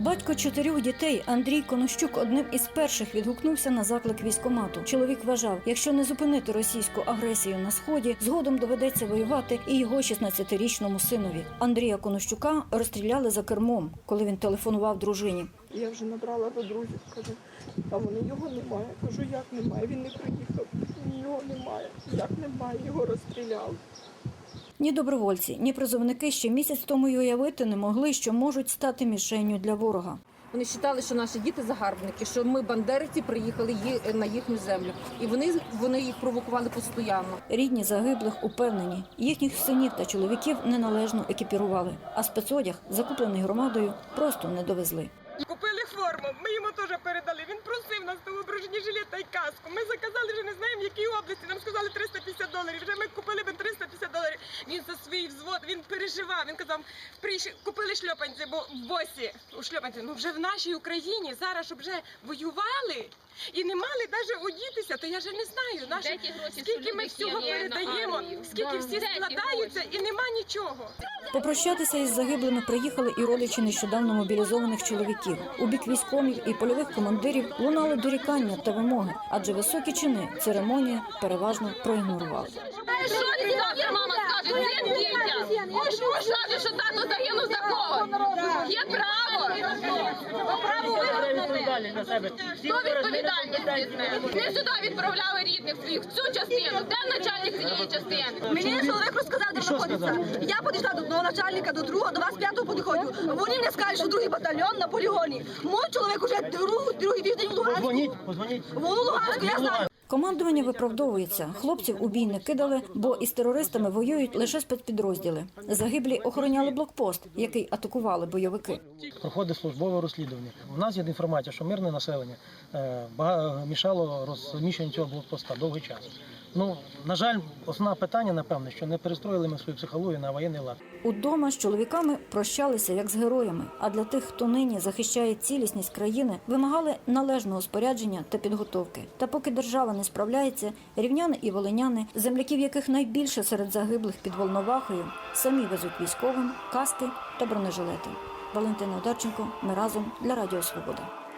Батько чотирьох дітей Андрій Конощук одним із перших відгукнувся на заклик військомату. Чоловік вважав, якщо не зупинити російську агресію на сході, згодом доведеться воювати і його 16-річному синові. Андрія Конощука розстріляли за кермом, коли він телефонував дружині. Я вже набрала до друзів, кажу, а вони його немає. Кажу, як немає? Він не приїхав. Його немає. Як немає? Його розстріляли. Ні добровольці, ні призовники ще місяць тому й уявити не могли, що можуть стати мішенню для ворога. Вони вважали, що наші діти загарбники, що ми бандериці приїхали на їхню землю, і вони вони їх провокували постійно. Рідні загиблих упевнені, їхніх синів та чоловіків неналежно екіпірували, а спецодяг, закуплений громадою, просто не довезли. Купили форму, ми йому теж передали. Він просив нас того бронежилет та й каску. Ми заказали вже не знаємо, в якій області. Нам сказали 350 доларів. Вже ми купили би 350 доларів. Він за свій взвод, він переживав. Він казав, «Прийшли- купили шльопанці, бо в босі у шльопанці. Ну вже в нашій Україні зараз, щоб вже воювали і не мали навіть одітися, то я вже не знаю. Наші, гроші, скільки ми всього передаємо, скільки всі складаються і нема нічого. Попрощатися із загиблими приїхали і родичі нещодавно мобілізованих чоловіків. У бік військомів і польових командирів лунали дорікання та вимоги, адже високі чини церемонія переважно проігнорували. Що ти мама скаже цим дітям? Що тато загинув за кого? Є право. Право виграти. Хто відповідальність візьме? Не сюди відправляли рідних своїх, в цю частину. Де начальник цієї частини? Мені чоловік розказав, де знаходиться. Я підійшла до одного начальника, до другого, до вас п'ятого підходжу. Вони мені скажуть, що другий батальйон на полігоні. Мой чоловік уже другий, другий тиждень в Луганську. Позвоніть, позвоніть. В Луганську, я знаю. Командування виправдовується. Хлопців у бій не кидали, бо із терористами воюють лише спецпідрозділи. Загиблі охороняли блокпост, який атакували бойовики. Проходить службове розслідування. У нас є інформація, що мирне населення е, мішало розміщенню цього блокпоста довгий час. Ну, на жаль, основне питання, напевне, що не перестроїли ми свою психологію на воєнний лад. Удома з чоловіками прощалися як з героями. А для тих, хто нині захищає цілісність країни, вимагали належного спорядження та підготовки. Та поки держава не справляється, рівняни і волиняни, земляків яких найбільше серед загиблих під Волновахою, самі везуть військовим каски та бронежилети. Валентина Одарченко. Ми разом для Радіо Свобода.